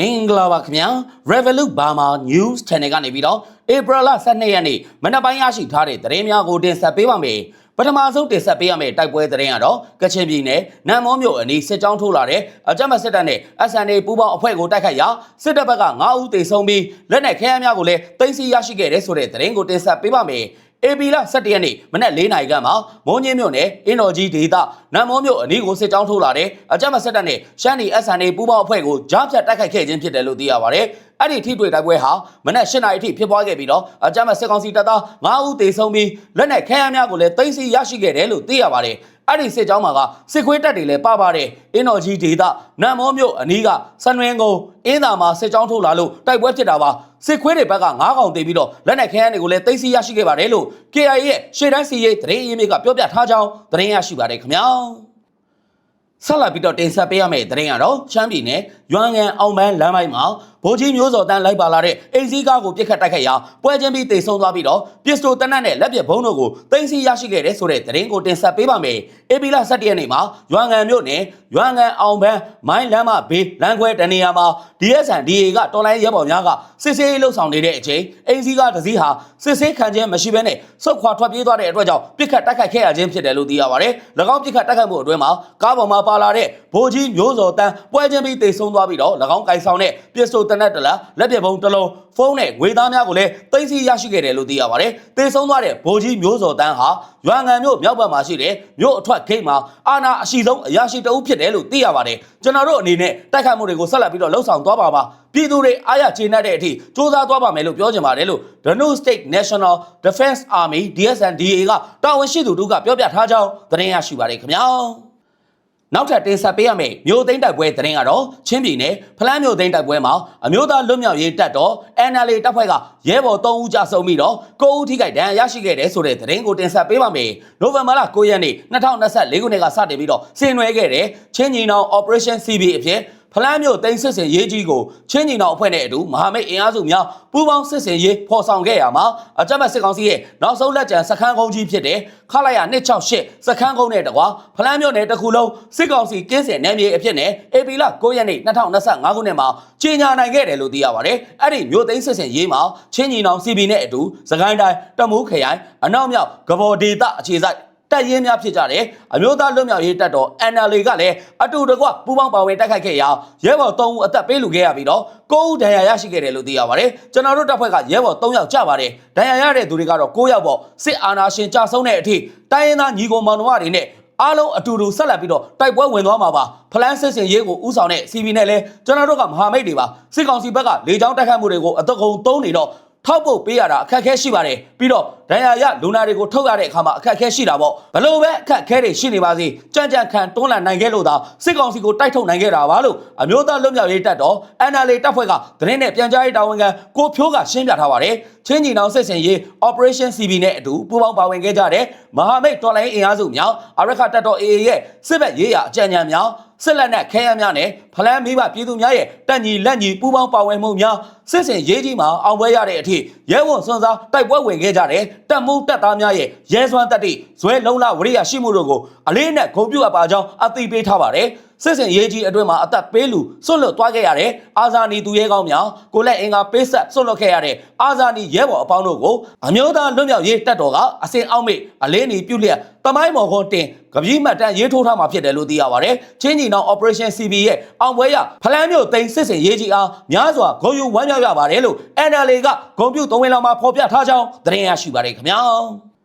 မင်္ဂလာပါခင်ဗျာ Revolut Burma News Channel ကနေပြီးတော့ April 12ရက်နေ့မနက်ပိုင်းရရှိထားတဲ့သတင်းများကိုတင်ဆက်ပေးပါမယ်ပထမဆုံးတင်ဆက်ပေးရမယ့်တိုက်ပွဲသတင်းကတော့ကချင်ပြည်နယ်နမ်မောမြို့အနီးစစ်ကြောင်းထိုးလာတဲ့အကြမ်းဖက်စစ်တပ်နဲ့ SNA ပူးပေါင်းအဖွဲ့ကိုတိုက်ခိုက်ရာစစ်တပ်ဘက်က9ဦးသေဆုံးပြီးလက်နက်ခဲယမ်းများကိုလည်းသိမ်းဆည်းရရှိခဲ့တဲ့ဆိုတဲ့သတင်းကိုတင်ဆက်ပေးပါမယ် အေပီလာ17ရက်နေ့မနက်4နာရီခန့်မှာမုံညင်းမြို့နယ်အင်းတော်ကြီးဒေသနမ်မောမြို့အနီးကိုစစ်ကြောင်းထိုးလာတဲ့အကြမ်းဖက်စစ်တပ်နဲ့ရှမ်းနီ SNA ပူးပေါင်းအဖွဲ့ကိုကြားဖြတ်တိုက်ခိုက်ခဲ့ခြင်းဖြစ်တယ်လို့သိရပါတယ်။ အဲ့ဒီထိတွေ့တိုက်ပွဲဟာမနက်8နာရီအထိဖြစ်ပွားခဲ့ပြီးတော့အကြမ်းဖက်စစ်ကောင်စီတပ်သား9ဦးသေဆုံးပြီးလက်နက်ခဲယမ်းများကိုလည်းသိမ်းဆည်းရရှိခဲ့တယ်လို့သိရပါတယ်။အဲ့ဒီစစ်ကြောင်းမှာကစစ်ခွေးတပ်တွေလည်းပါပါတယ်။အင်းတော်ကြီးဒေသနမ်မောမြို့အနီးကစနွင်းကုန်းအင်းသာမှာစစ်ကြောင်းထိုးလာလို့တိုက်ပွဲဖြစ်တာပါ။စစ်ခွေးတွေဘက်က9កောင်တေးပြီးတော့လက်နက်ခဲယမ်းတွေကိုလည်းသိမ်းဆည်းရရှိခဲ့ပါတယ်လို့ KIA ရဲ့ရှေ့တိုင်းစီရေးသတင်းရင်းမြစ်ကပြောပြထားကြောင်းသတင်းရရှိပါတယ်ခင်ဗျာ။ဆက်လက်ပြီးတော့တင်ဆက်ပေးရမယ့်သတင်းကတော့ချမ်းပြည်နယ်ရွမ်ငံအောင်ပန်းလမ်းပိုင်းမှာဗိုလ်ကြီးမျိုးစော်တန်းလိုက်ပါလာတဲ့အိမ်စည်းကားကိုပြစ်ခတ်တိုက်ခိုက်ရာပွဲချင်းပြီးတိတ်ဆုံးသွားပြီးတော့ပစ္စတိုတနတ်နဲ့လက်ပြဘုံတို့ကိုတင်စီရရှိခဲ့တဲ့ဆိုတဲ့သတင်းကိုတင်ဆက်ပေးပါမယ်။အေပီလာ17ရက်နေ့မှာရွမ်ငံမြို့နယ်ရွမ်ငံအောင်ပန်းမိုင်းလမ်းမဘေးလမ်းခွဲတနေရာမှာ DSN DA ကတော်လိုင်းရဲဘော်များကစစ်ဆေးလှုပ်ဆောင်နေတဲ့အချိန်အိမ်စည်းကားတစ်စီးဟာစစ်ဆေးခံခြင်းမရှိဘဲနဲ့ဆုတ်ခွာထွက်ပြေးသွားတဲ့အတွက်ကြောင့်ပြစ်ခတ်တိုက်ခိုက်ခဲ့ရခြင်းဖြစ်တယ်လို့သိရပါတယ်။၎င်းပြစ်ခတ်တိုက်ခိုက်မှုအတွင်းမှာကားပေါ်မှာပါလာတဲ့ဗိုလ်ကြီးမျိုးစော်တန်းပွဲချင်းပြီးတိတ်ဆုံးသွားပြီးတော့၎င်းကင်ဆောင်တဲ့ပစ္စတိုတနက်တလားလက်ပြပုံတစ်လုံးဖုန်းနဲ့ငွေသားများကိုလည်းသိမ်းဆည်းရရှိခဲ့တယ်လို့သိရပါတယ်။တိတ်ဆုံးသွားတဲ့ဗိုလ်ကြီးမျိုးစော်တန်းဟာရွာငံမြို့မြောက်ဘက်မှာရှိတဲ့မြို့အထွက်ဂိတ်မှာအာဏာအရှိဆုံးအရာရှိတအုပ်ဖြစ်တယ်လို့သိရပါတယ်။ကျွန်တော်တို့အနေနဲ့တိုက်ခိုက်မှုတွေကိုဆက်လက်ပြီးတော့လှုပ်ဆောင်သွားပါပါ။ပြည်သူတွေအားရကျေနပ်တဲ့အထိစ조사သွားပါမယ်လို့ပြောချင်ပါတယ်လို့ The New State National Defense Army DSNDA ကတာဝန်ရှိသူတို့ကပြောပြထားကြောင်းသတင်းရရှိပါတယ်ခင်ဗျာ။ နောက်ထပ်တင်ဆက်ပေးရမယ့်မြို့သိမ်းတိုက်ပွဲသတင်းကတော့ချင်းပြည်နယ်ဖလန်းမြို့သိမ်းတိုက်ပွဲမှာအမျိုးသားလွတ်မြောက်ရေးတပ်တော် NLA တပ်ဖွဲ့ကရဲဘော်3ဦးကြာဆုံးပြီးတော့9ဦးထိခိုက်ဒဏ်ရာရရှိခဲ့တယ်ဆိုတဲ့သတင်းကိုတင်ဆက်ပေးပါမယ်။နိုဝင်ဘာလ9ရက်နေ့2024ခုနှစ်ကစတင်ပြီးတော့ဆင်နွှဲခဲ့တဲ့ချင်းညီနောင် Operation CB အဖြစ် ဖလန်းမြို့တိန်စစ်စင်ရေးကြီးကိုချင်းညီနောင်အဖွဲ့နဲ့အတူမဟာမိတ်အင်အားစုများပူးပေါင်းစစ်စင်ရေးဖော်ဆောင်ခဲ့ရမှာအကြမ်းဖက်စစ်ကောင်စီရဲ့နောက်ဆုံးလက်ကျန်စခန်းကုန်းကြီးဖြစ်တဲ့ခလာရ268စခန်းကုန်းနဲ့တကွာဖလန်းမြို့နယ်တစ်ခုလုံးစစ်ကောင်စီကင်းစင်နယ်မြေအဖြစ်နဲ့အေပီလ9ရက်နေ့2025ခုနှစ်မှာကြီးညာနိုင်ခဲ့တယ်လို့သိရပါတယ်။အဲ့ဒီမြို့သိမ်းစစ်စင်ရေးမှာချင်းညီနောင် CB နဲ့အတူစကိုင်းတိုင်းတမူးခရိုင်အနောက်မြောက်ကဘော်ဒေတာအခြေစိုက် တပ်ရင်းများဖြစ်ကြတယ်အမျိုးသားလွတ်မြောက်ရေးတပ်တော် NLA ကလည်းအတူတကွပူးပေါင်းပါဝင်တိုက်ခိုက်ခဲ့ရာရဲဘော်3ဦးအသက်ပေးလူခဲ့ရပြီးတော့9ဦးဒဏ်ရာရရှိခဲ့တယ်လို့သိရပါတယ်ကျွန်တော်တို့တပ်ဖွဲ့ကရဲဘော်3ယောက်ကြပါတယ်ဒဏ်ရာရတဲ့သူတွေကတော့9ယောက်ပေါ့စစ်အာဏာရှင်ကြဆုံးတဲ့အထိတိုင်းရင်းသားညီကိုမောင်နှမတွေနဲ့အားလုံးအတူတူဆက်လက်ပြီးတော့တိုက်ပွဲဝင်သွားမှာပါဖလန်းစစ်စင်ရေးကိုဥဆောင်တဲ့ CB နဲ့လည်းကျွန်တော်တို့ကမဟာမိတ်တွေပါစစ်ကောင်စီဘက်ကလေကြောင်းတိုက်ခိုက်မှုတွေကိုအသက်ကုန်သုံးနေတော့ထောက်ပုတ်ပေးရတာအခက်အခဲရှိပါတယ်ပြီးတော့ ဒဏ်ရာရလူနာတွေကိုထုတ်ရတဲ့အခါမှာအခက်အခဲရှိတာပေါ့ဘလို့ပဲအခက်အခဲတွေရှိနေပါစေကြံ့ကြံ့ခံတွန်းလှန်နိုင်ခဲ့လို့သာစစ်ကောင်စီကိုတိုက်ထုတ်နိုင်ခဲ့တာပါလို့အမျိုးသားလွတ်မြောက်ရေးတပ်တော် NLA တပ်ဖွဲ့ကသတင်းနဲ့ပြန်ကြားရေးတာဝန်ခံကိုဖြိုးကရှင်းပြထားပါတယ်ချင်းညီနောင်စစ်စင်ရေး Operation CB နဲ့အတူပူးပေါင်းပါဝင်ခဲ့ကြတဲ့မဟာမိတ်တော်လိုင်းအင်အားစုများအရခတပ်တော် AA ရဲ့စစ်ဘက်ရေးရာအကြံဉာဏ်များစစ်လက်နက်ခဲယမ်းများနဲ့ဖလန်းမိဘပြည်သူများရဲ့တက်ညီလက်ညီပူးပေါင်းပါဝင်မှုများစစ်စင်ရေးကြီးမှာအောင်ပွဲရတဲ့အထိရဲဝန်စွမ်းစားတိုက်ပွဲဝင်ခဲ့ကြတဲ့တပ်မှုတပ်သားများရဲ့ရဲစွမ်းတက်တိဇွဲလုံးလဝရိယရှိမှုတို့ကိုအလေးနဲ့ဂုဏ်ပြုအပ်ပါကြောင်းအသိပေးထားပါတယ် စစ်စင်ရေးကြီးအတွင်းမှာအသက်ပေးလူစွန့်လွတ်သွားခဲ့ရတဲ့အာဇာနည်သူရဲကောင်းများကိုလက်အင်္ဂါပေးဆက်စွန့်လွတ်ခဲ့ရတဲ့အာဇာနည်ရဲဘော်အပေါင်းတို့ကိုအမျိုးသားလွတ်မြောက်ရေးတပ်တော်ကအစဉ်အောက်မေ့အလေးနီပြုလျက်တမိုင်းမော်ခွန်တင်ကပီးမှတ်တမ်းရေးထိုးထားမှာဖြစ်တယ်လို့သိရပါတယ်။ချင်းညီနောင် Operation CB ရဲ့အောင်ပွဲရဖလန်းမြို့သိမ်းစစ်စင်ရေးကြီးအားများစွာဂုဏ်ယူဝမ်းမြောက်ရပါတယ်လို့ NLA ကဂုဏ်ပြုသုံးဝင်လောက်မှာဖော်ပြထားကြောင်းသတင်းရရှိပါတယ်ခင်ဗျာ။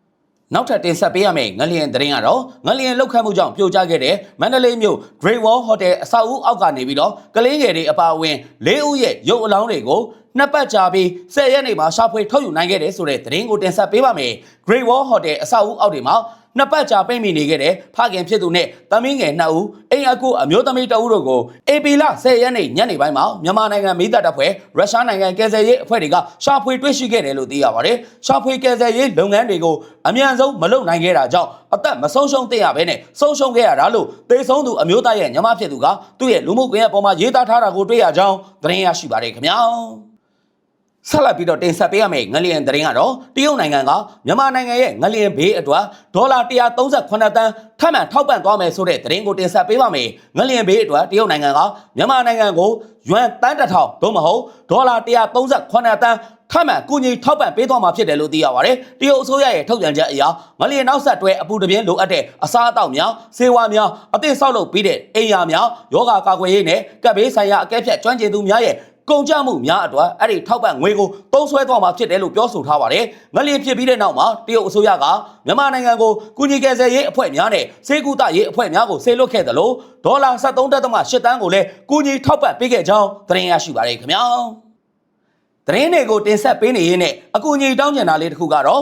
နောက်ထပ်တင်ဆက်ပေးရမယ့်ငလျင်သတင်းကတော့ငလျင်လောက်ခတ်မှုကြောင့်ပြိုကျခဲ့တဲ့မန္တလေးမြို့ Great Wall Hotel အဆောက်အဦအောက်ကနေပြီးတော့ကလေးငယ်တွေအပါအဝင်၄ဦးရဲ့ရုပ်အလောင်းတွေကိုနှစ်ပတ်ကြာပြီး၁၀ရက်နေမှာရှာဖွေထုတ်ယူနိုင်ခဲ့တယ်ဆိုတဲ့သတင်းကိုတင်ဆက်ပေးပါမယ်။ Great Wall Hotel အဆောက်အဦအောက်တွေမှာ နှစ်ပတ်ကြာပိတ်မိနေခဲ့တဲ့ဖခင်ဖြစ်သူနဲ့သမီးငယ်နှစ်ဦးအိမ်အကူအမျိုးသမီးတအုပ်တို့ကိုအေပီလ10ရက်နေ့ညနေပိုင်းမှာမြန်မာနိုင်ငံမိသားတပ်ဖွဲ့ရုရှားနိုင်ငံကယ်ဆယ်ရေးအဖွဲ့တွေကရှာဖွေတွေ့ရှိခဲ့တယ်လို့သိရပါတယ်။ရှာဖွေကယ်ဆယ်ရေးလုပ်ငန်းတွေကိုအမြန်ဆုံးမလုပ်နိုင်ခဲ့တာကြောင့်အသက်မဆုံးရှုံးသင့်ရဘဲနဲ့ဆုံးရှုံးခဲ့ရတာလို့သေဆုံးသူအမျိုးသားရဲ့ညီမဖြစ်သူကသူ့ရဲ့လူမှုကွန်ရက်ပေါ်မှာရေးသားထားတာကိုတွေ့ရကြောင်းသတင်းရရှိပါတယ်ခင်ဗျာ။ ဆက်လက်ပြီးတော့တင်ဆက်ပေးရမယ့်ငလျင်သတင်းကတော့တရုတ်နိုင်ငံကမြန်မာနိုင်ငံရဲ့ငလျင်ဘေးအတွက်ဒေါ်လာ138တန်းထပ်မံထောက်ပံ့သွားမယ်ဆိုတဲ့သတင်းကိုတင်ဆက်ပေးပါမယ်ငလျင်ဘေးအတွက်တရုတ်နိုင်ငံကမြန်မာနိုင်ငံကိုယွမ်တန်းတစ်ထောင်သို့မဟုတ်ဒေါ်လာ138တန်းထပ်မံကူညီထောက်ပံ့ပေးသွားမှာဖြစ်တယ်လို့သိရပါတယ်တရုတ်အစိုးရရဲ့ထုတ်ပြန်ချက်အရငလျင်နောက်ဆက်တွဲအပူတပြင်းလိုအပ်တဲ့အစားအသောက်များဆေးဝါးများအသင့်ဆောက်လုပ်ပြီးတဲ့အိမ်ယာများယောဂကာကွယ်ရေးနဲ့ကပ်ဘေးဆိုင်ရာအကဲဖြတ်ကျွမ်းကျင်သူများရဲ့ ကုန်ကြမှုများအတွက်အဲ့ဒီထောက်ပံ့ငွေကိုသုံးဆွဲသွားမှာဖြစ်တယ်လို့ပြောဆိုထားပါတယ်။ငလျင်ဖြစ်ပြီးတဲ့နောက်မှာတရုတ်အစိုးရကမြန်မာနိုင်ငံကိုကုညီကယ်ဆယ်ရေးအဖွဲ့များနဲ့စေကူတရေးအဖွဲ့များကိုဆေလွတ်ခဲ့တယ်လို့ဒေါ်လာ73.8တန်းကိုလည်းကုညီထောက်ပံ့ပေးခဲ့ကြောင်းသတင်းရရှိပါတယ်ခင်ဗျာ။သတင်းတွေကိုတင်ဆက်ပေးနေရင်းနဲ့အကူအညီတောင်းကျင်တာလေးတစ်ခုကတော့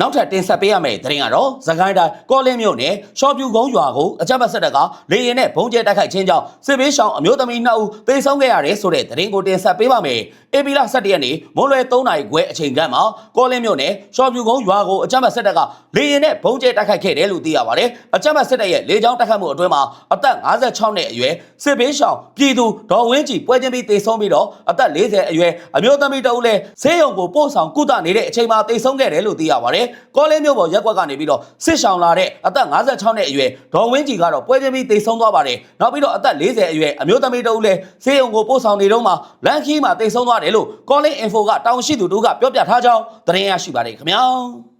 နောက်ထပ်တင်ဆက်ပေးရမယ့်သတင်းကတော့သခိုင်းတိုင်းကောလင်းမြို့နယ်ရှော့ပြူကုန်းရွာကိုအကြမ်းဖက်ဆက်တပ်ကလေရင်နဲ့ဘုံကျဲတိုက်ခိုက်ခြင်းကြောင့်စစ်ဘေးရှောင်အမျိုးသမီး2ဦးသေဆုံးခဲ့ရတယ်ဆိုတဲ့သတင်းကိုတင်ဆက်ပေးပါမယ်။အေပီလာ17ရက်နေ့မွန်းလွယ်3နာရီခွဲအချိန်ကမ်းမှာကောလင်းမြို့နယ်ရှော့ပြူကုန်းရွာကိုအကြမ်းဖက်ဆက်တပ်ကလေရင်နဲ့ဘုံကျဲတိုက်ခိုက်ခဲ့တယ်လို့သိရပါတယ်။အကြမ်းဖက်ဆက်တပ်ရဲ့လေကြောင်းတိုက်ခိုက်မှုအတွင်းမှာအသက်56နှစ်အရွယ်စစ်ဘေးရှောင်ပြည်သူဒေါ်ဝင်းကြည်ပွဲချင်းပြီးသေဆုံးပြီးတော့အသက်40အရွယ်အမျိုးသမီးတဦးလည်းဆေးရုံကိုပို့ဆောင်ကုသနေတဲ့အချိန်မှာသေဆုံးခဲ့တယ်လို့သိရပါတယ်။ကောလင်းမြို့ပေါ်ရက်ကွက်ကနေပြီးတော့စစ်ဆောင်လာတဲ့အသက်56နှစ်အရွယ်ဒေါ်ဝင်းကြည်ကတော့ပွဲချင်းပြီးသေဆုံးသွားပါတယ်။နောက်ပြီးတော့အသက်40အရွယ်အမျိုးသမီးတဦးလည်းဆေးရုံကိုပို့ဆောင်နေတော့မှလမ်းခီးမှာသေဆုံးသွားတယ်လို့ကောလင်း info ကတောင်ရှိသူတို့ကပြောပြထားကြောင်းသတင်းရရှိပါတယ်ခင်ဗျာ။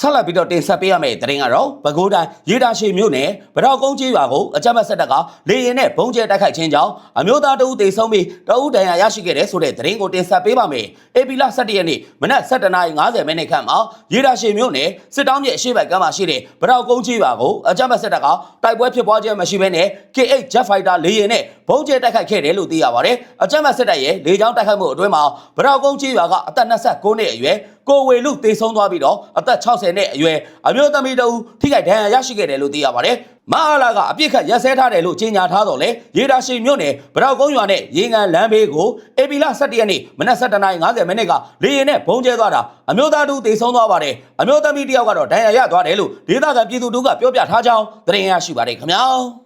ဆက်လက်ပြီးတော့တင်ဆက်ပေးရမယ့်သတင်းကတော့ပဲခူးတိုင်းရေတာရှိမြို့နယ်ဗတော်ကုန်းကျေးရွာကိုအကြမ်းဖက်ဆက်တပ်ကလေရင်နဲ့ဘုံကျဲတိုက်ခိုက်ခြင်းကြောင့်အမျိုးသားတဦးသေဆုံးပြီးတဦးဒဏ်ရာရရှိခဲ့တဲ့ဆိုတဲ့သတင်းကိုတင်ဆက်ပေးပါမယ်။အေပီလာ17ရက်နေ့မနက်7:50မိနစ်ခန့်မှာရေတာရှိမြို့နယ်စစ်တောင်းမြစ်အရှိဘက်ကမ်းမှာရှိတဲ့ဗတော်ကုန်းကျေးရွာကိုအကြမ်းဖက်ဆက်တပ်ကတိုက်ပွဲဖြစ်ပွားခြင်းမရှိဘဲနဲ့ K8 Jet Fighter လေရင်နဲ့ဘုံကျဲတိုက်ခိုက်ခဲ့တယ်လို့သိရပါတယ်။အကြမ်းဖက်ဆက်တပ်ရဲ့လေကြောင်းတိုက်ခိုက်မှုအတွင်းမှာဗတော်ကုန်းကျေးရွာကအသက်29နှစ်အရွယ် ကိုဝေလူတေဆုံးသွားပြီးတော့အသက်60နှစ်အရွယ်အမျိုးသမီးတဦးထိခိုက်ဒဏ်ရာရရှိခဲ့တယ်လို့သိရပါတယ်။မအားလာကအပြစ်ခတ်ရက်စဲထားတယ်လို့ကြေညာထားတော့လေရေတာရှိမြို့နယ်ဗရောက်ကုန်းရွာနဲ့ရေငန်လမ်းဘေးကိုအေပီလာ17ရက်နေ့မနက်7:50မိနစ်ကလေရင်နဲ့ဘုံကျဲသွားတာအမျိုးသားတူတေဆုံးသွားပါတယ်။အမျိုးသမီးတယောက်ကတော့ဒဏ်ရာရသွားတယ်လို့ဒေသခံပြည်သူတို့ကပြောပြထားကြောင်းသတင်းရရှိပါတယ်ခင်ဗျာ။